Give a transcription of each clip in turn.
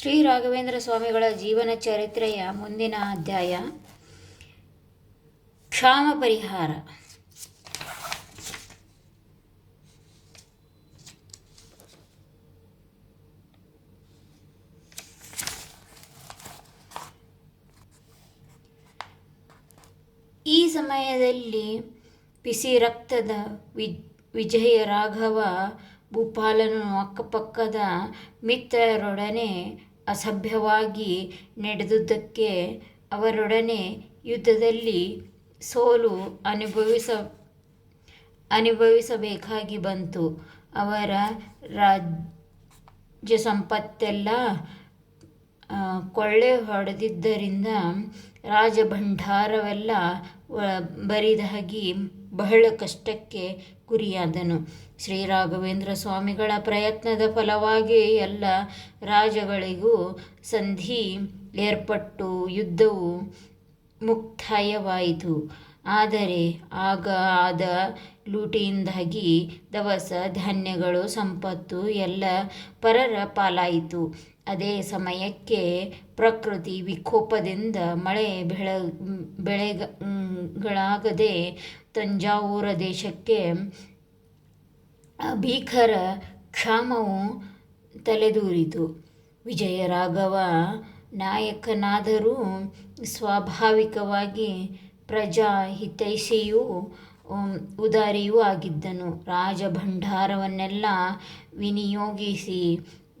ಶ್ರೀ ರಾಘವೇಂದ್ರ ಸ್ವಾಮಿಗಳ ಜೀವನ ಚರಿತ್ರೆಯ ಮುಂದಿನ ಅಧ್ಯಾಯ. ಕ್ಷಾಮ ಪರಿಹಾರ. ಈ ಸಮಯದಲ್ಲಿ ಬಿಸಿ ರಕ್ತದ ವಿಜಯ ರಾಘವ ಭೂಪಾಲನು ಅಕ್ಕಪಕ್ಕದ ಮಿತ್ರರೊಡನೆ ಅಸಭ್ಯವಾಗಿ ನಡೆದುದಕ್ಕೆ ಅವರೊಡನೆ ಯುದ್ಧದಲ್ಲಿ ಸೋಲು ಅನುಭವಿಸ, ಅನುಭವಿಸಬೇಕಾಗಿ ಬಂತು. ಅವರ ರಾಜ್ಯ ಸಂಪತ್ತೆಲ್ಲ ಕೊಳ್ಳೆ ಹೊಡೆದಿದ್ದರಿಂದ ರಾಜಭಂಡಾರವೆಲ್ಲ ಬರಿದಾಗಿ ಬಹಳ ಕಷ್ಟಕ್ಕೆ ಗುರಿಯಾದನು ಶ್ರೀ ರಾಘವೇಂದ್ರ ಸ್ವಾಮಿಗಳ ಪ್ರಯತ್ನದ ಫಲವಾಗಿ ಎಲ್ಲ ರಾಜಗಳಿಗೂ ಸಂಧಿ ಏರ್ಪಟ್ಟು ಯುದ್ಧವು ಮುಕ್ತಾಯವಾಯಿತು. ಆದರೆ ಆಗ ಆದ ಲೂಟಿಯಿಂದಾಗಿ ದವಸ, ಧಾನ್ಯಗಳು, ಸಂಪತ್ತು ಎಲ್ಲ ಪರರ ಪಾಲಾಯಿತು. ಅದೇ ಸಮಯಕ್ಕೆ ಪ್ರಕೃತಿ ವಿಕೋಪದಿಂದ ಮಳೆ ಬೆಳ ಬೆಳೆಗಳಾಗದೆ ತಂಜಾವೂರ ದೇಶಕ್ಕೆ ಭೀಕರ ಕ್ಷಾಮವು ತಲೆದೂರಿತು. ವಿಜಯರಾಘವ ನಾಯಕನಾದರೂ ಸ್ವಾಭಾವಿಕವಾಗಿ ಪ್ರಜಾ ಹಿತೈಷಿಯೂ ಉದಾರಿಯೂ ಆಗಿದ್ದನು. ರಾಜಭಂಡಾರವನ್ನೆಲ್ಲ ವಿನಿಯೋಗಿಸಿ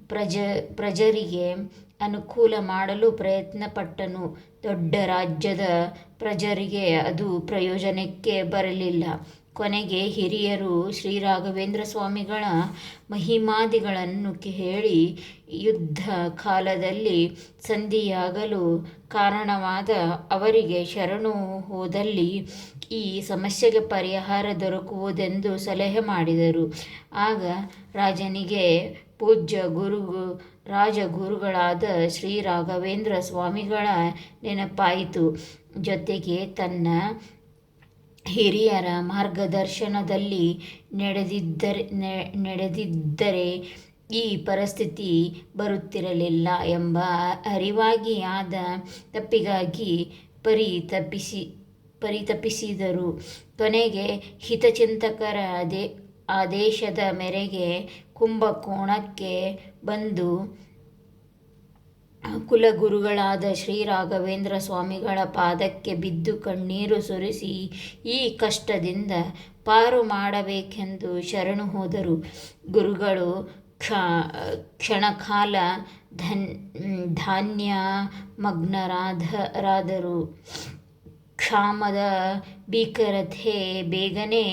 ಪ್ರಜ, ಪ್ರಜರಿಗೆ ಅನುಕೂಲ ಮಾಡಲು ಪ್ರಯತ್ನಪಟ್ಟನು. ದೊಡ್ಡ ರಾಜ್ಯದ ಪ್ರಜರಿಗೆ ಅದು ಪ್ರಯೋಜನಕ್ಕೆ ಬರಲಿಲ್ಲ. ಕೊನೆಗೆ ಹಿರಿಯರು ಶ್ರೀ ರಾಘವೇಂದ್ರ ಸ್ವಾಮಿಗಳ ಮಹಿಮಾದಿಗಳನ್ನು ಕೇಳಿ ಯುದ್ಧ ಕಾಲದಲ್ಲಿ ಸಂಧಿಯಾಗಲು ಕಾರಣವಾದ ಅವರಿಗೆ ಶರಣು ಹೋದಲ್ಲಿ ಈ ಸಮಸ್ಯೆಗೆ ಪರಿಹಾರ ದೊರಕುವುದೆಂದು ಸಲಹೆ ಮಾಡಿದರು. ಆಗ ರಾಜನಿಗೆ ಪೂಜ್ಯ ಗುರು ರಾಜಗುರುಗಳಾದ ಶ್ರೀ ರಾಘವೇಂದ್ರ ಸ್ವಾಮಿಗಳ ನೆನಪಾಯಿತು. ಜೊತೆಗೆ ತನ್ನ ಹಿರಿಯರ ಮಾರ್ಗದರ್ಶನದಲ್ಲಿ ನಡೆದಿದ್ದರೆ ನಡೆದಿದ್ದರೆ ಈ ಪರಿಸ್ಥಿತಿ ಬರುತ್ತಿರಲಿಲ್ಲ ಎಂಬ ಅರಿವಾಗಿ ಆದ ತಪ್ಪಿಗಾಗಿ ಪರಿತಪಿಸಿ, ಪರಿತಪಿಸಿದರು. ಕೊನೆಗೆ ಹಿತಚಿಂತಕರ ಅದೇ, ಆದೇಶದ ಮೇರೆಗೆ ಕುಂಭಕೋಣಕ್ಕೆ ಬಂದು ಕುಲಗುರುಗಳಾದ ಶ್ರೀ ರಾಘವೇಂದ್ರ ಸ್ವಾಮಿಗಳ ಪಾದಕ್ಕೆ ಬಿದ್ದು ಕಣ್ಣೀರು ಸುರಿಸಿ ಈ ಕಷ್ಟದಿಂದ ಪಾರು ಮಾಡಬೇಕೆಂದು ಶರಣು ಹೋದರು. ಗುರುಗಳು ಕ್ಷ, ಕ್ಷಣಕಾಲ ಧನ್ ಧಾನ್ಯ ಮಗ್ನರಾದರಾದರು ಕ್ಷಾಮದ ಭೀಕರತೆ ಬೇಗನೆ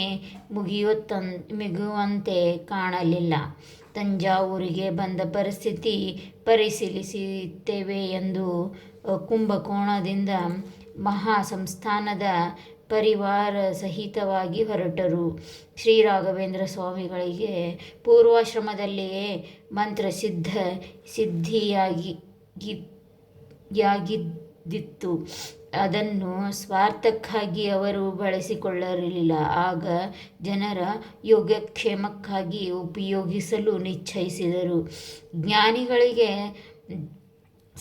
ಮುಗಿಯುತ್ತ ಮುಗಿಯುವಂತೆ ಕಾಣಲಿಲ್ಲ. ತಂಜಾವೂರಿಗೆ ಬಂದ ಪರಿಸ್ಥಿತಿ ಪರಿಶೀಲಿಸುತ್ತೇವೆ ಎಂದು ಕುಂಭಕೋಣದಿಂದ ಮಹಾಸಂಸ್ಥಾನದ ಪರಿವಾರ ಸಹಿತವಾಗಿ ಹೊರಟರು. ಶ್ರೀ ರಾಘವೇಂದ್ರ ಸ್ವಾಮಿಗಳಿಗೆ ಪೂರ್ವಾಶ್ರಮದಲ್ಲಿಯೇ ಮಂತ್ರಸಿದ್ಧ ಸಿದ್ಧಿಯಾಗಿ, ಯಾಗಿದ್ದಿತ್ತು. ಅದನ್ನು ಸ್ವಾರ್ಥಕ್ಕಾಗಿ ಅವರು ಬಳಸಿಕೊಳ್ಳಲಿಲ್ಲ. ಆಗ ಜನರ ಯೋಗಕ್ಷೇಮಕ್ಕಾಗಿ ಉಪಯೋಗಿಸಲು ನಿಶ್ಚಯಿಸಿದರು. ಜ್ಞಾನಿಗಳಿಗೆ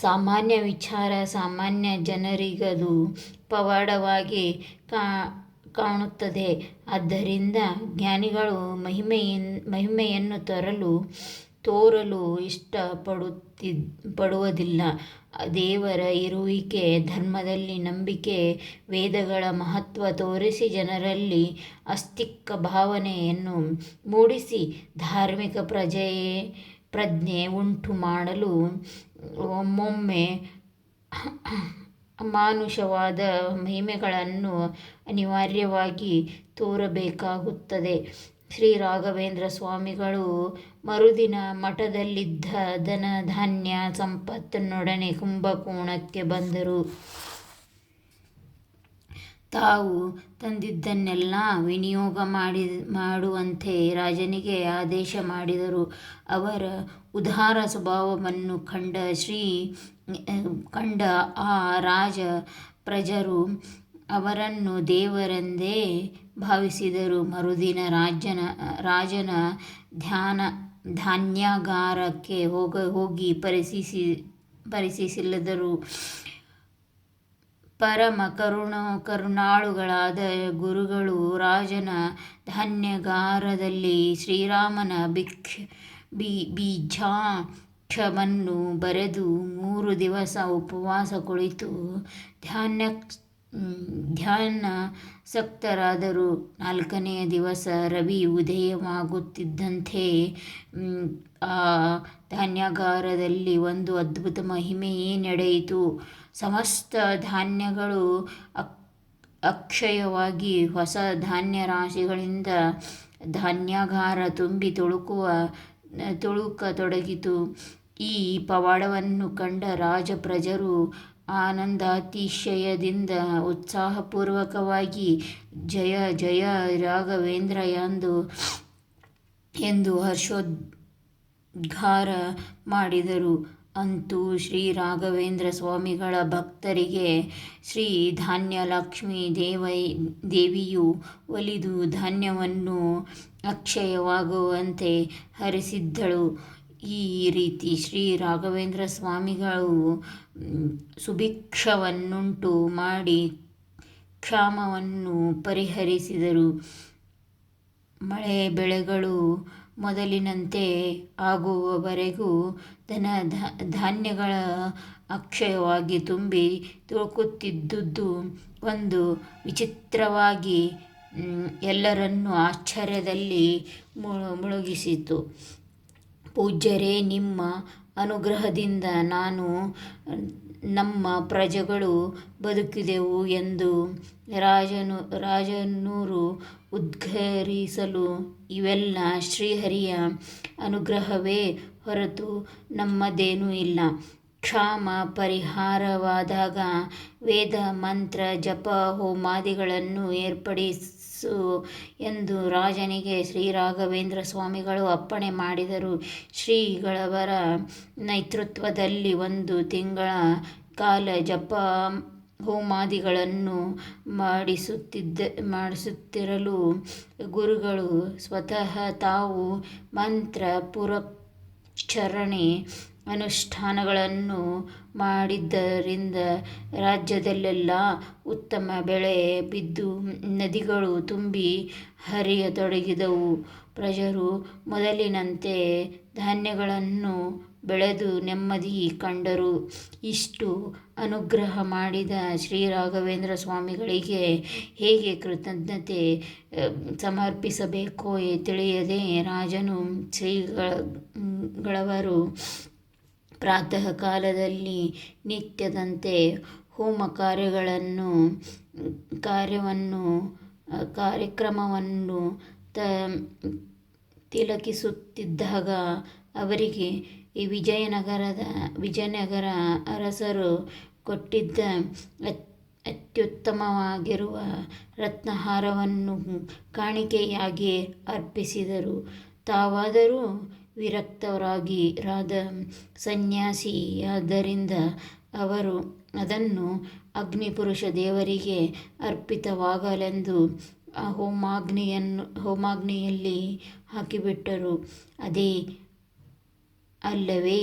ಸಾಮಾನ್ಯ ವಿಚಾರ, ಸಾಮಾನ್ಯ ಜನರಿಗದು ಪವಾಡವಾಗಿ ಕಾ, ಕಾಣುತ್ತದೆ. ಆದ್ದರಿಂದ ಜ್ಞಾನಿಗಳು ಮಹಿಮೆಯನ್, ಮಹಿಮೆಯನ್ನು ತರಲು, ತೋರಲು ಇಷ್ಟಪಡುತ್ತಿದ್, ಪಡುವುದಿಲ್ಲ. ದೇವರ ಇರುವಿಕೆ, ಧರ್ಮದಲ್ಲಿ ನಂಬಿಕೆ, ವೇದಗಳ ಮಹತ್ವ ತೋರಿಸಿ ಜನರಲ್ಲಿ ಅಸ್ತಿಕ್ಕ ಭಾವನೆಯನ್ನು ಮೂಡಿಸಿ ಧಾರ್ಮಿಕ ಪ್ರಜೆಯೇ ಪ್ರಜ್ಞೆ ಉಂಟು ಮಾಡಲು ಒಮ್ಮೊಮ್ಮೆ ಅಮಾನುಷವಾದ ಮಹಿಮೆಗಳನ್ನು ಅನಿವಾರ್ಯವಾಗಿ ತೋರಬೇಕಾಗುತ್ತದೆ. ಶ್ರೀ ರಾಘವೇಂದ್ರ ಸ್ವಾಮಿಗಳು ಮರುದಿನ ಮಠದಲ್ಲಿದ್ದ ಧನ ಧಾನ್ಯ ಸಂಪತ್ತಿನೊಡನೆ ಕುಂಭಕೋಣಕ್ಕೆ ಬಂದರು. ತಾವು ತಂದಿದ್ದನ್ನೆಲ್ಲ ವಿನಿಯೋಗ ಮಾಡಿ, ಮಾಡುವಂತೆ ರಾಜನಿಗೆ ಆದೇಶ ಮಾಡಿದರು. ಅವರ ಉದಾರ ಸ್ವಭಾವವನ್ನು ಕಂಡ ಶ್ರೀ, ಕಂಡ ಆ ರಾಜ ಪ್ರಜರು ಅವರನ್ನು ದೇವರೆಂದೇ ಭಾವಿಸಿದರು. ಮರುದಿನ ರಾಜನ ರಾಜನ ಧ್ಯಾನ ಧಾನ್ಯಾಗಾರಕ್ಕೆ ಹೋಗ, ಹೋಗಿ ಪರಿಶೀಲಿಸಿ ಪರೀಕ್ಷಿಸಿದರು ಪರಮ ಕರುಣ, ಕರುಣಾಳುಗಳಾದ ಗುರುಗಳು ರಾಜನ ಧಾನ್ಯಗಾರದಲ್ಲಿ ಶ್ರೀರಾಮನ ಭಿಕ್ಷ ಬೀಜಾಕ್ಷವನ್ನು ಬರೆದು ಮೂರು ದಿವಸ ಉಪವಾಸ ಕುಳಿತು ಧ್ಯಾನ ಧ್ಯಾನಾಸಕ್ತರಾದರು ನಾಲ್ಕನೆಯ ದಿವಸ ರವಿ ಉದಯವಾಗುತ್ತಿದ್ದಂತೆ ಆ ಧಾನ್ಯಾಗಾರದಲ್ಲಿ ಒಂದು ಅದ್ಭುತ ಮಹಿಮೆಯೇ ನಡೆಯಿತು. ಸಮಸ್ತ ಧಾನ್ಯಗಳು ಅಕ್ಷಯವಾಗಿ ಹೊಸ ಧಾನ್ಯ ರಾಶಿಗಳಿಂದ ಧಾನ್ಯಾಗಾರ ತುಂಬಿ ತುಳುಕುವ, ತುಳುಕತೊಡಗಿತು. ಈ ಪವಾಡವನ್ನು ಕಂಡ ರಾಜ ಪ್ರಜರು ಆನಂದಾತಿಶಯದಿಂದ ಉತ್ಸಾಹಪೂರ್ವಕವಾಗಿ ಜಯ ಜಯ ರಾಘವೇಂದ್ರ ಎಂದು ಎಂದು ಹರ್ಷೋದ್ಗಾರ ಮಾಡಿದರು. ಅಂತೂ ಶ್ರೀ ರಾಘವೇಂದ್ರ ಸ್ವಾಮಿಗಳ ಭಕ್ತರಿಗೆ ಶ್ರೀ ಧಾನ್ಯಲಕ್ಷ್ಮೀ ದೇವೈ, ದೇವಿಯು ಒಲಿದು ಧಾನ್ಯವನ್ನು ಅಕ್ಷಯವಾಗುವಂತೆ ಹರಿಸಿದ್ದಳು. ಈ ರೀತಿ ಶ್ರೀ ರಾಘವೇಂದ್ರ ಸ್ವಾಮಿಗಳು ಸುಭಿಕ್ಷವನ್ನುಂಟು ಮಾಡಿ ಕ್ಷಾಮವನ್ನು ಪರಿಹರಿಸಿದರು. ಮಳೆ ಬೆಳೆಗಳು ಮೊದಲಿನಂತೆ ಆಗುವವರೆಗೂ ಧನ ಧಾನ್ಯಗಳ ಅಕ್ಷಯವಾಗಿ ತುಂಬಿ ತುಳುಕುತ್ತಿದ್ದುದು ಒಂದು ವಿಚಿತ್ರವಾಗಿ ಎಲ್ಲರನ್ನೂ ಆಶ್ಚರ್ಯದಲ್ಲಿ ಮುಳುಗಿಸಿತು. ಪೂಜ್ಯರೇ, ನಿಮ್ಮ ಅನುಗ್ರಹದಿಂದ ನಾನು ನಮ್ಮ ಪ್ರಜೆಗಳು ಬದುಕಿದೆವು ಎಂದು ರಾಜನು, ರಾಜನೂರು ಉದ್ಘರಿಸಲು ಇವೆಲ್ಲ ಶ್ರೀಹರಿಯ ಅನುಗ್ರಹವೇ ಹೊರತು ನಮ್ಮದೇನೂ ಇಲ್ಲ. ಕ್ಷಾಮ ಪರಿಹಾರವಾದಾಗ ವೇದ, ಮಂತ್ರ, ಜಪ, ಹೋಮಾದಿಗಳನ್ನು ಏರ್ಪಡಿಸು ಎಂದು ರಾಜನಿಗೆ ಶ್ರೀ ರಾಘವೇಂದ್ರ ಸ್ವಾಮಿಗಳು ಅಪ್ಪಣೆ ಮಾಡಿದರು. ಶ್ರೀಗಳವರ ನೇತೃತ್ವದಲ್ಲಿ ಒಂದು ತಿಂಗಳ ಕಾಲ ಜಪ ಹೋಮಾದಿಗಳನ್ನು ಮಾಡಿಸುತ್ತಿದ್ದ, ಮಾಡಿಸುತ್ತಿರಲು ಗುರುಗಳು ಸ್ವತಃ ತಾವು ಮಂತ್ರ ಪುರಶ್ಚರಣೆ ಅನುಷ್ಠಾನಗಳನ್ನು ಮಾಡಿದ್ದರಿಂದ ರಾಜ್ಯದಲ್ಲೆಲ್ಲ ಉತ್ತಮ ಬೆಳೆ ಬಿದ್ದು ನದಿಗಳು ತುಂಬಿ ಹರಿಯತೊಡಗಿದವು. ಪ್ರಜರು ಮೊದಲಿನಂತೆ ಧಾನ್ಯಗಳನ್ನು ಬೆಳೆದು ನೆಮ್ಮದಿ ಕಂಡರು. ಇಷ್ಟು ಅನುಗ್ರಹ ಮಾಡಿದ ಶ್ರೀ ರಾಘವೇಂದ್ರ ಸ್ವಾಮಿಗಳಿಗೆ ಹೇಗೆ ಕೃತಜ್ಞತೆ ಸಮರ್ಪಿಸಬೇಕೋ ತಿಳಿಯದೆ ರಾಜನು ಶ್ರೀಗಳವರು ಪ್ರಾತಃ ಕಾಲದಲ್ಲಿ ನಿತ್ಯದಂತೆ ಹೋಮ ಕಾರ್ಯಗಳನ್ನು ಕಾರ್ಯವನ್ನು ಕಾರ್ಯಕ್ರಮವನ್ನು ತ, ತಿಲಕಿಸುತ್ತಿದ್ದಾಗ ಅವರಿಗೆ ಈ ವಿಜಯನಗರದ, ವಿಜಯನಗರ ಅರಸರು ಕೊಟ್ಟಿದ್ದ ಅತ್ಯುತ್ತಮವಾಗಿರುವ ರತ್ನಹಾರವನ್ನು ಕಾಣಿಕೆಯಾಗಿ ಅರ್ಪಿಸಿದರು. ತಾವಾದರೂ ವಿರಕ್ತರಾಗಿ ರಾದ ಸನ್ಯಾಸಿಯಾದ್ದರಿಂದ ಅವರು ಅದನ್ನು ಅಗ್ನಿಪುರುಷ ದೇವರಿಗೆ ಅರ್ಪಿತವಾಗಲೆಂದು ಹೋಮಾಗ್ನಿಯನ್ನು ಹೋಮಾಗ್ನಿಯಲ್ಲಿ ಹಾಕಿಬಿಟ್ಟರು. ಅದೇ ಅಲ್ಲವೇ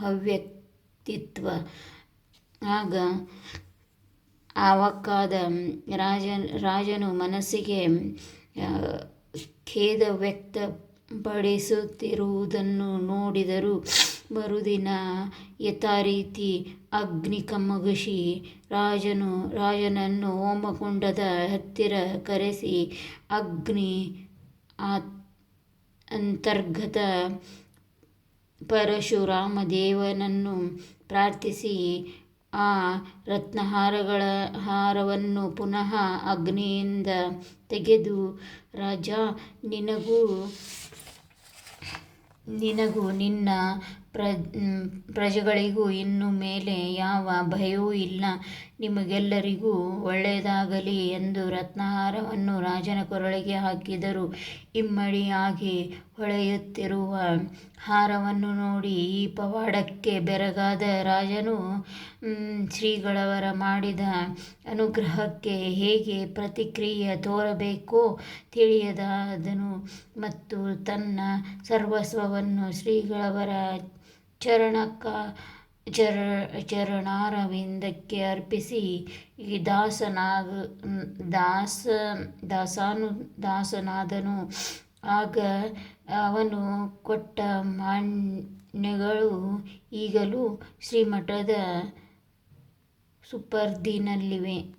ಹವ್ಯಕ್ತಿತ್ವ ಆಗ ಆವಕ್ಕಾದ ರಾಜ, ರಾಜನು ಮನಸ್ಸಿಗೆ ಖೇದ ವ್ಯಕ್ತಪಡಿಸುತ್ತಿರುವುದನ್ನು ನೋಡಿದರು ಮರುದಿನ ಯಥಾರೀತಿ ಅಗ್ನಿ ಕಮ್ಮಗಿಸಿ ರಾಜನು, ರಾಜನನ್ನು ಹೋಮಕುಂಡದ ಹತ್ತಿರ ಕರೆಸಿ ಅಗ್ನಿ ಅಂತರ್ಗತ ಪರಶುರಾಮ ದೇವನನ್ನು ಪ್ರಾರ್ಥಿಸಿ ಆ ರತ್ನಹಾರಗಳ ಹಾರವನ್ನು ಪುನಃ ಅಗ್ನಿಯಿಂದ ತೆಗೆದು ರಾಜ ನಿನಗೂ ನಿನಗೂ ನಿನ್ನ ಪ್ರಜೆಗಳಿಗೂ ಇನ್ನು ಮೇಲೆ ಯಾವ ಭಯವೂ ಇಲ್ಲ. ನಿಮಗೆಲ್ಲರಿಗೂ ಒಳ್ಳೆಯದಾಗಲಿ ಎಂದು ರತ್ನಹಾರವನ್ನು ರಾಜನ ಕೊರಳಿಗೆ ಹಾಕಿದರು. ಇಮ್ಮಡಿಯಾಗಿ ಹೊಳೆಯುತ್ತಿರುವ ಹಾರವನ್ನು ನೋಡಿ ಈ ಪವಾಡಕ್ಕೆ ಬೆರಗಾದ ರಾಜನು ಶ್ರೀಗಳವರ ಮಾಡಿದ ಅನುಗ್ರಹಕ್ಕೆ ಹೇಗೆ ಪ್ರತಿಕ್ರಿಯೆ ತೋರಬೇಕೋ ತಿಳಿಯದಾದನು ಮತ್ತು ತನ್ನ ಸರ್ವಸ್ವವನ್ನು ಶ್ರೀಗಳವರ ಚರಣಕ ಚರ, ಚರಣಾರವಿಂದಕ್ಕೆ ಅರ್ಪಿಸಿ ದಾಸನಾಗ, ದಾಸ, ದಾಸಾನು, ದಾಸನಾದನು. ಆಗ ಅವನು ಕೊಟ್ಟ ಮಾನ್ಯಗಳು ಈಗಲೂ ಶ್ರೀಮಠದ ಸುಪರ್ದಿನಲ್ಲಿವೆ.